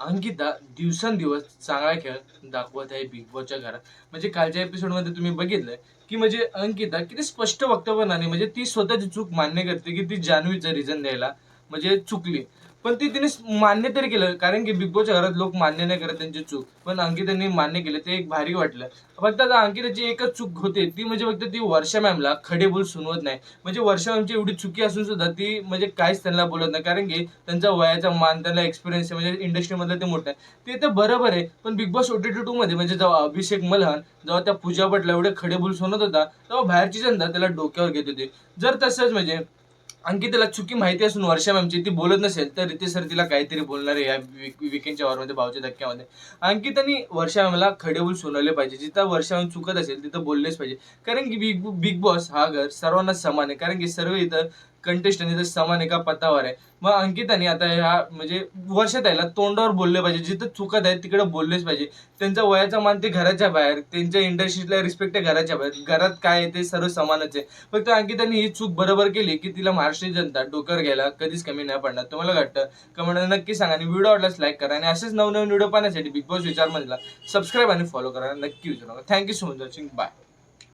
अंकिता दिवसेंदिवस चांगला खेळ दाखवत आहे बिग बॉसच्या घरात. म्हणजे कालच्या एपिसोडमध्ये तुम्ही बघितलंय की म्हणजे अंकिता किती स्पष्ट वक्तव्य नाही म्हणजे ती स्वतःची चूक मान्य करते की ती जान्हवीचं रिझन द्यायला म्हणजे चुकली. पण ती तिने मान्य तरी केलं कारण की बिग बॉसच्या घरात लोक मान्य नाही करत त्यांची चूक. पण अंकितांनी मान्य केलं ते एक भारी वाटलं. फक्त आता अंकिताची एकच चूक होते ती म्हणजे फक्त ती वर्षा मॅमला खडे बोल सुनवत नाही. म्हणजे वर्षा मॅमची एवढी चुकी असून सुद्धा ती म्हणजे काहीच त्यांना बोलत नाही कारण की त्यांचा वयाचा मान त्यांना एक्सपिरियन्स आहे म्हणजे इंडस्ट्रीमधलं ते मोठं आहे. ते तर बरोबर आहे पण बिग बॉस ओटी टू मध्ये म्हणजे जेव्हा अभिषेक मल्हान जेव्हा त्या पूजा भटला एवढे खडे बोल सुनत होता तेव्हा बाहेरची जनता त्याला डोक्यावर घेत होती. जर तसंच म्हणजे अंकिताला चुकी माहिती असून वर्षा मॅमची ती बोलत नसेल तर रितेश सर तिला काहीतरी बोलणार आहे या विकेंडच्या वॉरमध्ये भावच्या धक्क्यामध्ये. अंकितानी वर्षा मॅमला खडेबोल सुनावले पाहिजे. जिथं वर्षा मॅम चुकत असेल तिथं बोललेच पाहिजे. कारण की बिग बिग बॉस हा घर सर्वांना समान आहे. कारण की सर्व इथं कंटेस्ट आणि समान एका पतावर आहे. मग अंकिताने आता ह्या म्हणजे वर्षात यायला तोंडावर बोलले पाहिजे. जिथं चुकत आहे तिकडे बोललेच पाहिजे. त्यांचा वयाचा मान ते घराच्या बाहेर त्यांच्या इंडस्ट्रीतला रिस्पेक्ट आहे घराच्या बाहेर. घरात काय आहे ते सर्व समानच आहे. फक्त अंकिताने ही चूक बरोबर केली की तिला महाराष्ट्रीय जनता डोकर घ्यायला कधीच कमी नाही पडणार. तुम्हाला वाटतं? कमेंट नक्की सांगा आणि व्हिडिओ आवडल्यास लाईक करा आणि असेच नवनवीन व्हिडिओ पाहण्यासाठी बिग बॉस विचार मधला सबस्क्राईब आणि फॉलो करा. नक्की विचारू नका. Thank you so much watching bye